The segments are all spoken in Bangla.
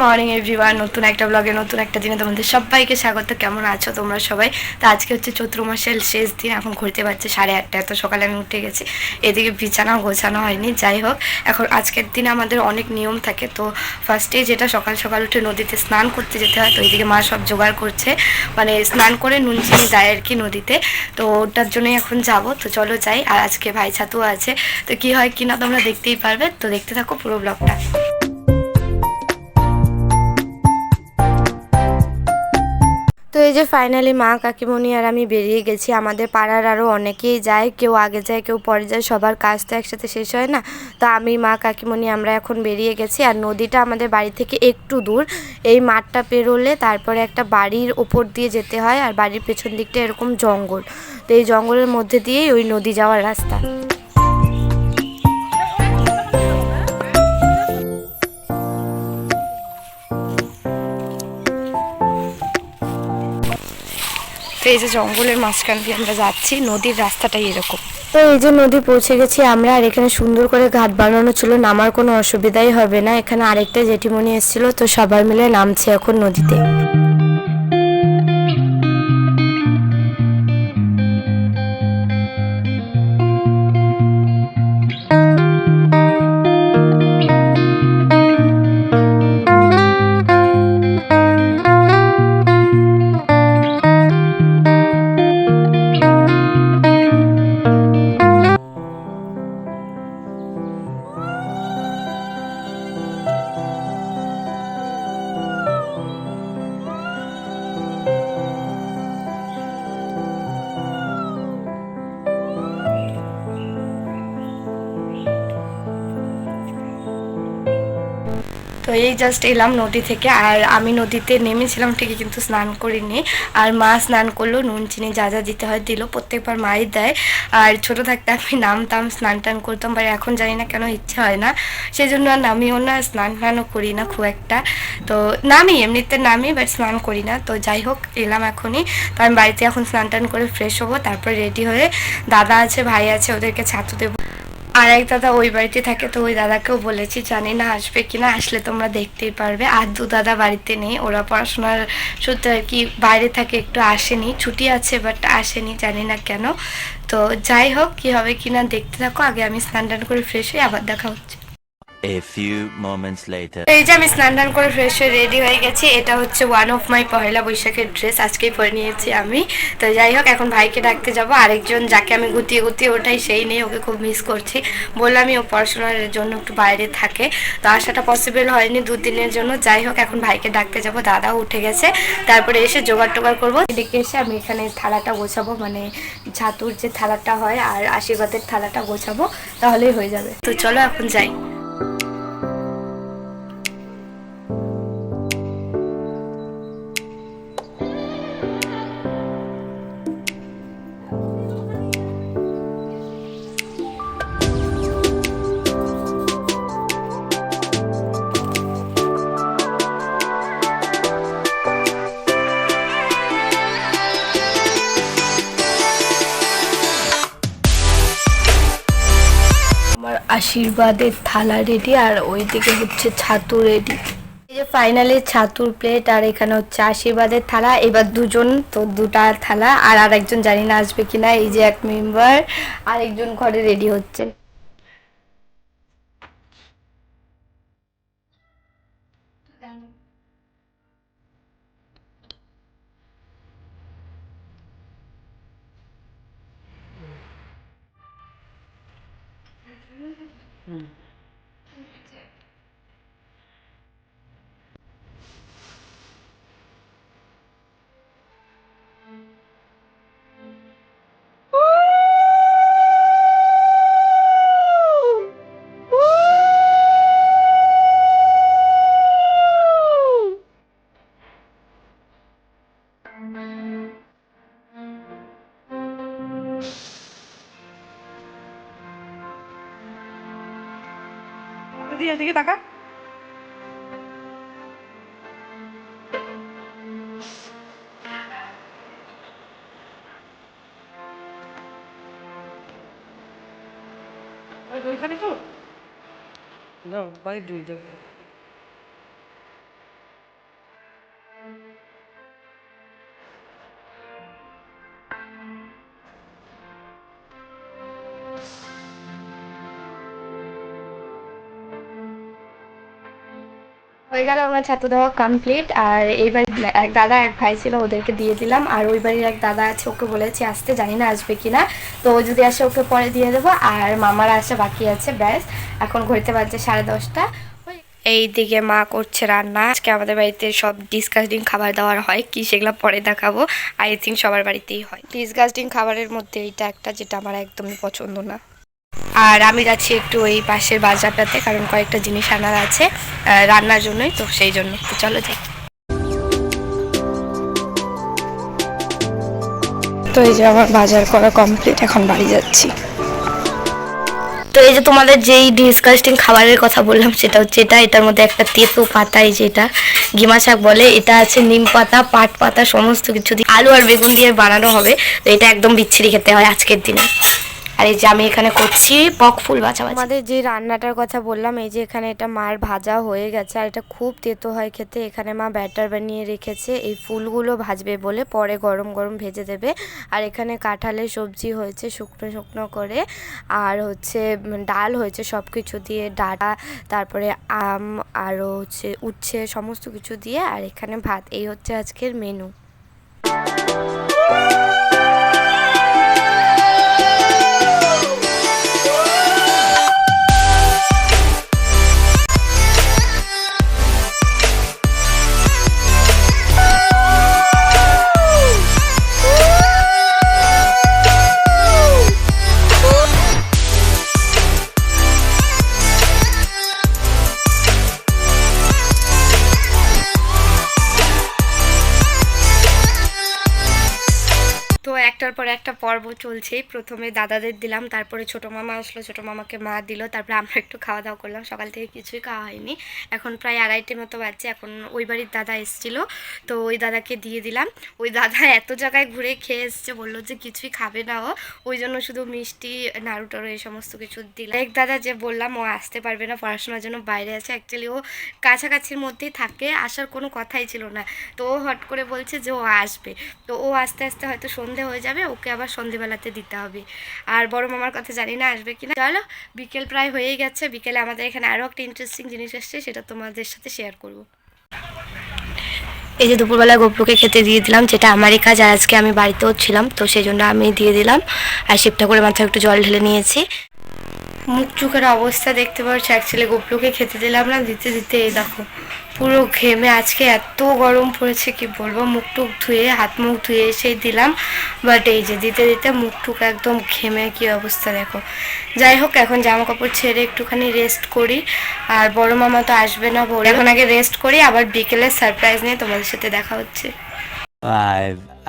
মর্নিং এভরিওয়ান নতুন একটা ব্লগে নতুন একটা দিনে তোমাদের সবাইকে স্বাগত। কেমন আছো তোমরা সবাই? তো আজকে হচ্ছে চৈত্র মাসের শেষ দিন, এখন ঘুরতে পারছে সাড়ে আটটা এত সকালে আমি উঠে গেছি। এদিকে বিছানাও গোছানো হয়নি, যাই হোক। এখন আজকের দিনে আমাদের অনেক নিয়ম থাকে। তো ফার্স্টে যেটা সকাল সকাল উঠে নদীতে স্নান করতে যেতে হয়, তো এইদিকে মা সব জোগাড় করছে। মানে স্নান করে নুন চিনি দেয় আর কি নদীতে। তো ওটার জন্যই এখন যাব। তো চলো যাই। আর আজকে ভাই ছাতুও আছে। তো কি হয় কি না তোমরা দেখতেই পারবে। তো দেখতে থাকো পুরো ব্লগটা এই যে ফাইনালি মা কাকিমণি আর আমি বেরিয়ে গেছি, আমাদের পাড়ার আরও অনেকেই যায়, কেউ আগে যায়, কেউ পরে যায়, সবার কাজ তো একসাথে শেষ হয় না। তো আমি, মা কাকিমণি, আমরা এখন বেরিয়ে গেছি আর নদীটা আমাদের বাড়ি থেকে একটু দূর। এই মাঠটা পেরোলে তারপরে একটা বাড়ির ওপর দিয়ে যেতে হয় আর বাড়ির পেছন দিকটা এরকম জঙ্গল। তো এই জঙ্গলের মধ্যে দিয়েই ওই নদী যাওয়ার রাস্তা। তো এই যে জঙ্গলের মাঝখান দিয়ে আমরা যাচ্ছি, নদীর রাস্তাটাই এরকম। তো এই যে নদী পৌঁছে গেছি আমরা, আর এখানে সুন্দর করে ঘাট বানানো ছিল, নামার কোনো অসুবিধাই হবে না। এখানে আরেকটা জেঠিমণি এসেছিল, তো সবাই মিলে নামছে এখন নদীতে। জাস্ট এলাম নদী থেকে আর আমি নদীতে নেমেছিলাম, ঠিকই কিন্তু স্নান করিনি। আর মা স্নান করল, নুন, চিনি যা যা দিতে হয় দিল, প্রত্যেকবার মাই দেয়। আর ছোট থাকতে আমি নামতাম, স্নান টান করতাম, বাট এখন জানি না কেন ইচ্ছে হয় না। সেই জন্য আর নামিও না, স্নান টানও করি না খুব একটা। তো নামি, এমনিতে নামি, বাট স্নান করি না। তো যাই হোক, এলাম এখনই। তো আমি বাড়িতে এখন স্নান টান করে ফ্রেশ হব, তারপর রেডি হয়ে দাদা আছে, ভাই আছে, ওদেরকে ছাতু দেবো। আর এক দাদা ওই বাড়িতে থাকে, তো ওই দাদাকেও বলেছি, জানি না আসবে কিনা, আসলে তোমরা দেখতেই পারবে। আর দু দাদা বাড়িতে নেই, ওরা পড়াশোনার সূত্রে আর কি বাইরে থাকে, একটু আসেনি। ছুটি আছে বাট আসেনি, জানি না কেন। তো যাই হোক, কি হবে কিনা দেখতে থাকো। আগে আমি স্নান টান করে ফ্রেশ হয়ে আবার দেখা হচ্ছে। A few moments later. এই যে আমি স্নান টান করে ফ্রেশ হয়ে রেডি হয়ে গেছি, এটা হচ্ছে ওয়ান অফ মাই পহেলা বৈশাখের ড্রেস আজকেই পরে নিয়েছি আমি। তো যাই হোক, এখন ভাইকে ডাকতে যাব। আরেকজন যাকে আমি গুতিয়ে গুতিয়ে ওটাই সেই নেই ওকে খুব মিস করছি। বললাম ও পড়াশোনার জন্য একটু বাইরে থাকে। তো আসাটা পসিবল হয়নি দুদিনের জন্য। যাই হোক, এখন ভাইকে ডাকতে যাব। দাদাও উঠে গেছে। তারপরে এসে জোগাড় টোগাড় করব। এদিকে এসে আমি এখানে থালাটা গোছাবো মানে ছাতুর যে থালাটা হয় আর আশীর্বাদের থালাটা গোছাবো, তাহলেই হয়ে যাবে। তো চলো, এখন যাই। আশীর্বাদের থালা রেডি আর ওই দিকে হচ্ছে ছাতু রেডি এই যে ফাইনালি ছাতুর প্লেট আর এখানে হচ্ছে আশীর্বাদের থালা, এবার দুজন তো দুটা থালা, আর আরেকজন জানি না আসবে কিনা, এই যে এক মেম্বার আরেকজন ঘরে রেডি হচ্ছে। 응. Thank you. দিদি এদিকে তাকা ওইখানে তো? না বাড়ির দুই জায়গায় হয়ে গেল আমার ছাতু দেওয়া কমপ্লিট আর এইবার এক দাদা, এক ভাই ছিল, ওদেরকে দিয়ে দিলাম। আর ওই বাড়ির এক দাদা আছে, ওকে বলেছি, আসতে জানি না আসবে কিনা। তো ও যদি আসে, ওকে পরে দিয়ে দেবো। আর মামারা আসা বাকি আছে, ব্যাস। এখন ঘুরতে পারছে সাড়ে দশটা। এই দিকে মা করছে রান্না। আজকে আমাদের বাড়িতে সব ডিসকাস্টিং খাবার দাবার হয়। কি সেগুলো পরে দেখাবো। আই থিঙ্ক সবার বাড়িতেই হয়। ডিসকাস্টিং খাবারের মধ্যে এইটা একটা, যেটা আমার একদমই পছন্দ না। আর আমি যাচ্ছি একটু ওই পাশের বাজারটাতে কারণ কয়েকটা জিনিস আনার আছে রান্নার জন্যই তো সেই জন্য তো চলো যাই। তো এই যে আমার বাজার করা কমপ্লিট এখন বাড়ি যাচ্ছি। তো এই যে তোমাদের যেই ডিসকাস্টিং খাবারের কথা বললাম সেটা হচ্ছে এটা এটার মধ্যে একটা তেতো পাতা এই যে এটা গিমা শাক বলে এটা আছে নিম পাতা পাট পাতা সমস্ত কিছু দিয়ে আলু আর বেগুন দিয়ে বানানো হবে তো এটা একদম বিচ্ছিরি খেতে হয় আজকের দিনে। আর এই যে আমি এখানে করছি পক ফুল বাছা আমাদের যে রান্নাটার কথা বললাম, এই যে এখানে এটা মার ভাজা হয়ে গেছে, আর এটা খুব তেতো হয় খেতে। এখানে মা ব্যাটার বানিয়ে রেখেছে, এই ফুলগুলো ভাজবে বলে পরে গরম গরম ভেজে দেবে। আর এখানে কাঁঠালের সবজি হয়েছে শুকনো শুকনো করে, আর হচ্ছে ডাল হয়েছে সব কিছু দিয়ে, ডাটা, তারপরে আম, আরও হচ্ছে উচ্ছে, সমস্ত কিছু দিয়ে, আর এখানে ভাত। এই হচ্ছে আজকের মেনু একটার পর একটা পর্ব চলছেই। প্রথমে দাদাদের দিলাম, তারপরে ছোট মামা আসলো, ছোট মামাকে মা দিল, তারপরে আমরা একটু খাওয়া দাওয়া করলাম। সকাল থেকে কিছুই খাওয়া হয়নি। এখন প্রায় আড়াইটের মতো বাজছে, এখন ওই বাড়ির দাদা এসেছিল। তো ওই দাদাকে দিয়ে দিলাম। ওই দাদা এত জায়গায় ঘুরে খেয়ে এসছে, বলল যে কিছুই খাবে না ও। ওই জন্য শুধু মিষ্টি নাড়ু টাড়ু এই সমস্ত কিছু দিলাম। এক দাদা যে বললাম, ও আসতে পারবে না, পড়াশোনার জন্য বাইরে আছে। অ্যাকচুয়ালি ও কাছাকাছির মধ্যেই থাকে, আসার কোনো কথাই ছিল না। তো ও হট করে বলছে যে ও আসবে। তো ও আস্তে আস্তে হয়তো সন্ধে হয়ে যাবে, ওকে আবার সন্ধেবেলাতে দিতে হবে। আর বড় মামার কথা জানি না আসবে কিনা। চলো, বিকেল প্রায় হয়েই গেছে। বিকেলে আমাদের এখানে আরও একটা ইন্টারেস্টিং জিনিস এসছে, সেটা তোমাদের সাথে শেয়ার করব। এই যে দুপুরবেলা গোপুকে খেতে দিয়ে দিলাম, যেটা আমারই কাজ, আর আজকে আমি বাড়িতেও ছিলাম, তো সেই জন্য আমি দিয়ে দিলাম। আর শিবটা করে মাথায় একটু জল ঢেলে নিয়েছি। মুখ চোখের অবস্থা দেখতে পাচ্ছ। অ্যাকচুয়ালি গোপলুকে খেতে দিলাম না, দিতে দিতে এই দেখো, পুরো ঘেমে আজকে এত গরম পড়েছে, কি বলব? মুখ টুক ধুয়ে, হাত মুখ ধুয়ে এসেই দিলাম। বাট এই যে দিতে দিতে মুখ টুক একদম ঘেমে কি অবস্থা দেখো। যাই হোক, এখন জামা কাপড় ছেড়ে একটুখানি রেস্ট করি। আর বড় মামা তো আসবে না ভোর এখন আগে রেস্ট করি, আবার বিকেলে সারপ্রাইজ নিয়ে তোমাদের সাথে দেখা হচ্ছে।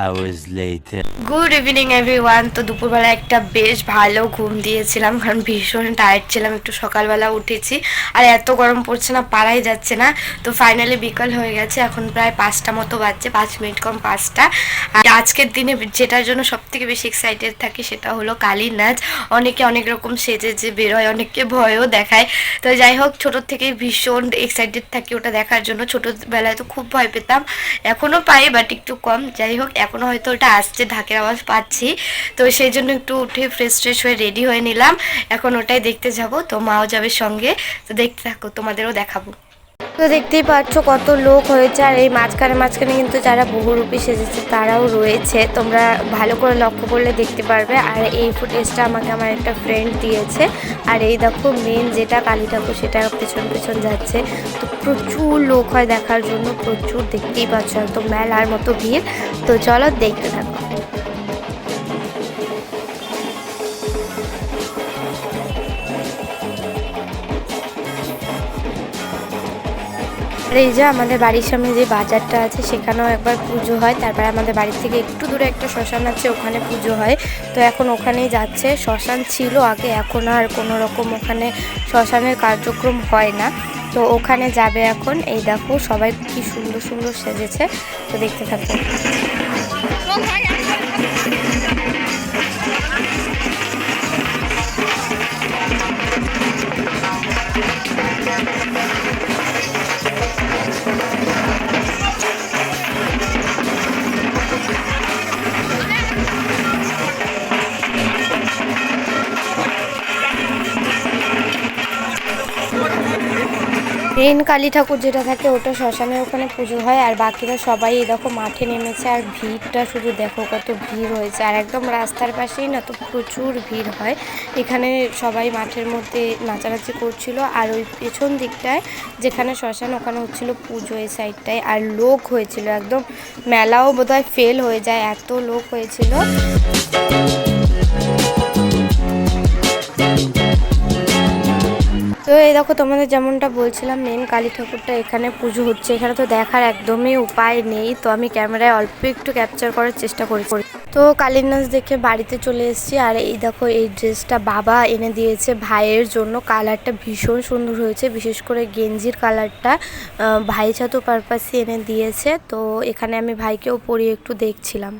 Hours later. Good evening everyone তো দুপুরবেলা একটা বেশ ভালো ঘুম দিয়েছিলাম, কারণ ভীষণ টায়ার্ড ছিলাম, একটু সকালবেলা উঠেছি। আর এত গরম পড়ছে না পারাই যাচ্ছে না। তো ফাইনালি বিকাল হয়ে গেছে, এখন প্রায় পাঁচটা মতো বাজছে, পাঁচ মিনিট কম পাঁচটা। আর আজকের দিনে যেটার জন্য সব থেকে বেশি এক্সাইটেড থাকি সেটা হলো কালীর নাচ। অনেকে অনেক রকম সেজে যে বেরোয়, অনেককে ভয়ও দেখায়। তো যাই হোক ছোটোর থেকে ভীষণ এক্সাইটেড থাকি ওটা দেখার জন্য। ছোটোবেলায় তো খুব ভয় পেতাম এখনও পাই বাট একটু কম। যাই হোক এখনও হয়তো ওটা আসছে ধাকের আওয়াজ পাচ্ছি। তো সেই জন্য একটু উঠে ফ্রেশ ফ্রেশ হয়ে রেডি হয়ে নিলাম। এখন ওটাই দেখতে যাব, তো মাও যাবে সঙ্গে। তো দেখতে থাকো, তোমাদেরও দেখাবো। তো দেখতেই পাচ্ছ কত লোক হয়েছে, আর এই মাঝখানে মাঝখানে কিন্তু যারা বহুরূপী সেজেছে তারাও রয়েছে। তোমরা ভালো করে লক্ষ্য করলে দেখতে পারবে। আর এই ফুটেজটা আমাকে আমার একটা ফ্রেন্ড দিয়েছে। আর এই দেখো মেন যেটা কালী ঠাকুর সেটা পেছন পেছন যাচ্ছে। তো প্রচুর লোক হয় দেখার জন্য, প্রচুর দেখতেই পাচ্ছ, একদম মেলার মতো ভিড়। তো চলো দেখতে থাকো। আর এই যে আমাদের বাড়ির সামনে যে বাজারটা আছে, সেখানেও একবার পুজো হয়। তারপরে আমাদের বাড়ি থেকে একটু দূরে একটা শ্মশান আছে, ওখানে পুজো হয়। তো এখন ওখানেই যাচ্ছে। শ্মশান ছিল আগে, এখন আর কোনো রকম ওখানে শ্মশানের কার্যক্রম হয় না। তো ওখানে যাবে এখন। এই দেখো, সবাই কি সুন্দর সুন্দর সেজেছে। তো দেখতে থাকো। মেন কালী ঠাকুর যেটা থাকে, ওটা শ্মশানের ওখানে পুজো হয়। আর বাকিরা সবাই দেখো মাঠে নেমেছে, আর ভিড়টা শুধু দেখো কত ভিড় হয়েছে। আর একদম রাস্তার পাশেই না তো প্রচুর ভিড় হয়। এখানে সবাই মাঠের মধ্যে নাচানাচি করছিল। আর ওই পেছন দিকটায় যেখানে শ্মশান, ওখানে হচ্ছিল পুজো এই সাইডটায়। আর লোক হয়েছিল একদম। মেলাও বোধহয় ফেল হয়ে যায়। এত লোক হয়েছিল। এই দেখো তোমাদের যেমনটা বলছিলাম মেন কালী ঠাকুরটা এখানে পুজো হচ্ছে। এখানে তো দেখার একদমই উপায় নেই, তো আমি ক্যামেরায় অল্প একটু ক্যাপচার করার চেষ্টা করি। তো কালীর নাচ দেখে বাড়িতে চলে এসেছি, আর এই দেখো এই ড্রেসটা বাবা এনে দিয়েছে ভাইয়ের জন্য। কালারটা ভীষণ সুন্দর হয়েছে, বিশেষ করে গেঞ্জির কালারটা ভাই ছাতু পারপাসই এনে দিয়েছে। তো এখানে আমি ভাইকেও পরিয়ে একটু দেখছিলাম।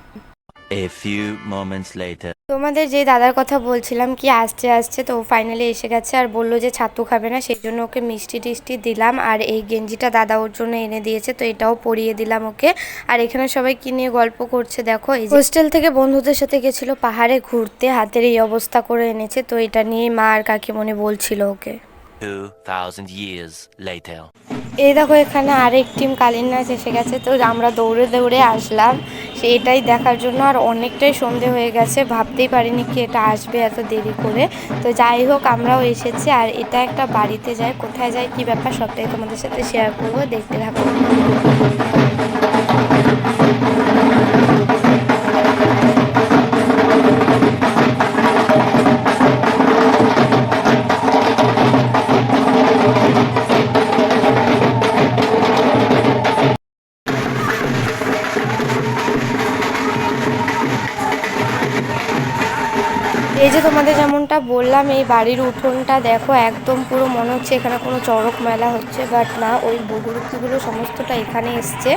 A few moments later. তোমাদের যে দাদার কথা বলছিলাম কি আসছে আসছে তো ও ফাইনালি এসে গেছে আর বলল যে ছাতু খাবে না সেই জন্য ওকে মিষ্টি টিষ্টি দিলাম আর এই গেঞ্জিটা দাদা ওর জন্য এনে দিয়েছে তো এটাও পরিয়ে দিলাম ওকে আর এখানে সবাই কি নিয়ে গল্প করছে দেখো এই হোস্টেল থেকে বন্ধুদের সাথে গেছিল পাহাড়ে ঘুরতে হাতের এই অবস্থা করে এনেছে তো এটা নিয়েই মা আর কাকিমণি বলছিল ওকে 2,000 years later. এই দেখো এখানে আরেক টিম কালীন নাচ এসে গেছে তো আমরা দৌড়ে দৌড়ে আসলাম এটাই দেখার জন্য আর অনেকটাই সন্ধে হয়ে গেছে, ভাবতেই পারিনি কি এটা আসবে এত দেরি করে। তো যাই হোক, আমরাও এসেছি আর এটা একটা বাড়িতে যায়, কোথায় যায়, কি ব্যাপার সবটাই তোমাদের সাথে শেয়ার করব, দেখতে থাকো। এই যে তোমাদের যেমনটা বললাম, এই বাড়ির উঠোনটা দেখো, একদম পুরো মনে হচ্ছে এখানে কোনো চড়ক মেলা হচ্ছে বাট না, ওই বগুরুক্তিগুলো সমস্তটা এখানে এসছে।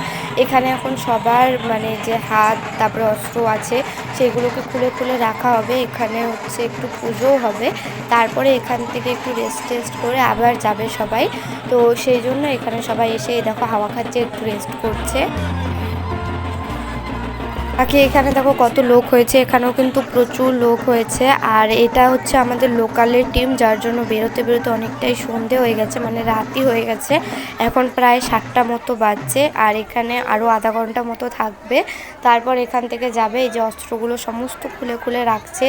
এখানে এখন সবার মানে যে হাত, তারপরে অস্ত্র আছে, সেগুলোকে খুলে খুলে রাখা হবে। এখানে হচ্ছে একটু পুজোও হবে। তারপরে এখান থেকে একটু রেস্ট টেস্ট করে আবার যাবে সবাই। তো সেই জন্য এখানে সবাই এসে দেখো হাওয়া খাচ্ছে, একটু রেস্ট করছে। বাকি এখানে দেখো কত লোক হয়েছে, এখানেও কিন্তু প্রচুর লোক হয়েছে। আর এটা হচ্ছে আমাদের লোকালের টিম, যার জন্য বেরোতে বেরোতে অনেকটাই সন্ধে হয়ে গেছে মানে রাতই হয়ে গেছে। এখন প্রায় সাতটা মতো বাজছে, আর এখানে আরও আধা ঘণ্টা মতো থাকবে। তারপর এখান থেকে যাবে, এই যে অস্ত্রগুলো সমস্ত খুলে খুলে রাখছে,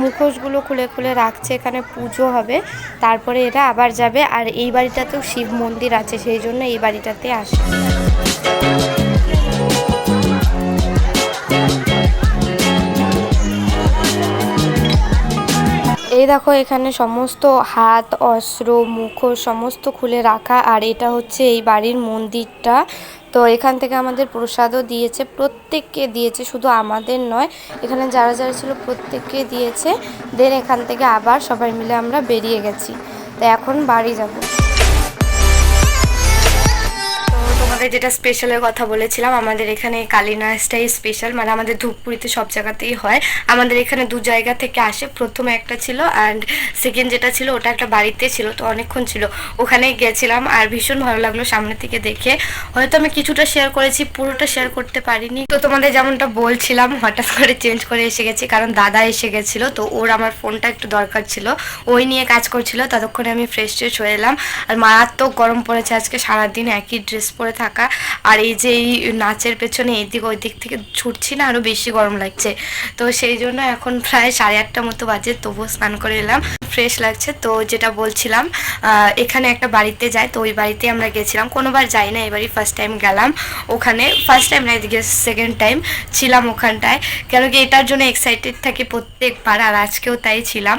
মুখোশগুলো খুলে খুলে রাখছে, এখানে পুজো হবে। তারপরে এরা আবার যাবে, আর এই বাড়িটাতেও শিব মন্দির আছে, সেই জন্য এই বাড়িটাতে আসে এই দেখো, এখানে সমস্ত হাত অস্ত্র মুখোশ সমস্ত খুলে রাখা। আর এটা হচ্ছে এই বাড়ির মন্দিরটা। তো এখান থেকে আমাদের প্রসাদও দিয়েছে, প্রত্যেককে দিয়েছে, শুধু আমাদের নয়, এখানে যারা যারা ছিল প্রত্যেককে দিয়েছে। দেন এখান থেকে আবার সবাই মিলে আমরা বেরিয়ে গেছি। তো এখন বাড়ি যাব। তোমাদের যেটা স্পেশালের কথা বলেছিলাম, আমাদের এখানে কালী নাচটাই স্পেশাল মানে আমাদের ধূপপুরিতে সব জায়গাতেই হয়। আমাদের এখানে দু জায়গা থেকে আসে, প্রথমে একটা ছিল অ্যান্ড সেকেন্ড যেটা ছিল, ওটা একটা বাড়িতে ছিল, তো অনেকক্ষণ ছিল। ওখানে গেছিলাম আর ভীষণ ভালো লাগল সামনে থেকে দেখে। হয়তো আমি কিছুটা শেয়ার করেছি, পুরোটা শেয়ার করতে পারিনি। তো তোমাদের যেমনটা বলছিলাম, হঠাৎ করে চেঞ্জ করে এসে গেছি, কারণ দাদা এসে গেছিল, তো ওর আমার ফোনটা একটু দরকার ছিল। ওই নিয়ে কাজ করছিল, ততক্ষণে আমি ফ্রেশ ট্রেশ হয়ে এলাম। আর মারাত্মক গরম পড়েছে আজকে, সারাদিন একই ড্রেস পরে থাকা আর এই যে এই নাচের পেছনে এদিক ওই দিক থেকে ছুটছি না আরও বেশি গরম লাগছে। তো সেই জন্য এখন প্রায় সাড়ে আটটা মতো বাজে, তবুও স্নান করে এলাম। ফ্রেশ লাগছে। তো যেটা বলছিলাম এখানে একটা বাড়িতে যাই, তো ওই বাড়িতে আমরা গেছিলাম। কোনোবার যাই না এবারই ফার্স্ট টাইম গেলাম ওখানে। ফার্স্ট টাইম না, এদিকে সেকেন্ড টাইম ছিলাম ওখানটায়। কেন কি এটার জন্য এক্সাইটেড থাকি প্রত্যেকবার, আর আজকেও তাই ছিলাম।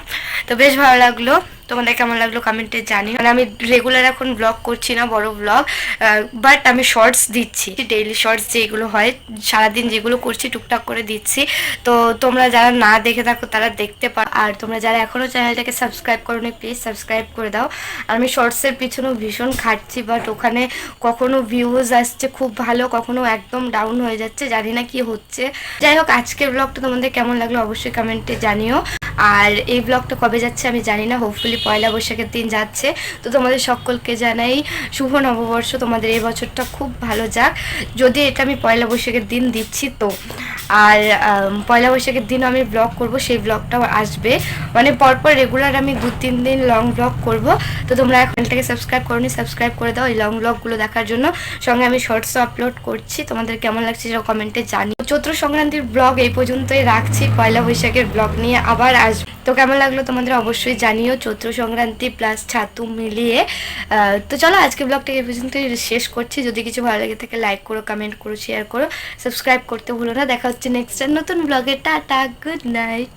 তো বেশ ভালো লাগল। তোমাদের কেমন লাগল কমেন্টে জানি মানে আমি রেগুলার এখন ব্লগ করছি না, বড় ব্লগ বাট আমি শর্টস দিচ্ছি ডেইলি শর্টস যেগুলো হয়, সারাদিন যেগুলো করছি, টুকটাক করে দিচ্ছি। তো তোমরা যারা না দেখে থাকো, তারা দেখতে পারো। আর তোমরা যারা এখনও চ্যানেলটাকে সাবস্ক্রাইব করো প্লিজ সাবস্ক্রাইব করে দাও। আর আমি শর্টসের পিছনেও ভীষণ খাটছি বাট ওখানে কখনো ভিউজ আসছে খুব ভালো, কখনো একদম ডাউন হয়ে যাচ্ছে, জানি না কি হচ্ছে। যাই হোক, আজকের ব্লগটা তোমাদের কেমন লাগল অবশ্যই কমেন্টে জানিও। আর এই ব্লগটা কবে যাচ্ছে আমি জানি না হোপফুলি পয়লা বৈশাখের দিন যাচ্ছে। তো তোমাদের সকলকে জানাই শুভ নববর্ষ, তোমাদের এই বছরটা খুব ভালো যাক। যদি এটা আমি পয়লা বৈশাখের দিন দিচ্ছি তো। আর পয়লা বৈশাখের দিনও আমি ব্লগ করব, সেই ব্লগটাও আসবে। মানে পরপর রেগুলার আমি দু, তিন দিন লং ব্লগ করব। তো তোমরা এখনটাকে সাবস্ক্রাইব করনি সাবস্ক্রাইব করে দাও। এই লং ব্লগগুলো দেখার জন্য সঙ্গে আমি শর্টসও আপলোড করছি। তোমাদের কেমন লাগছে সেটা কমেন্টে জানি চৈত্র সংক্রান্তির ব্লগ এই পর্যন্তই রাখছি। পয়লা বৈশাখের ব্লগ নিয়ে আবার আসব তো কেমন লাগল তোমাদের অবশ্যই জানিও, চৈত্র সংক্রান্তি প্লাস ছাতু মিলিয়ে। তো চলো আজকে ব্লগটা এই পর্যন্ত শেষ করছি। যদি কিছু ভালো লাগে থাকে লাইক করো কমেন্ট করো শেয়ার করো সাবস্ক্রাইব করতে ভুলো না। দেখা হচ্ছে নেক্সট নতুন ব্লগে টাটা গুড নাইট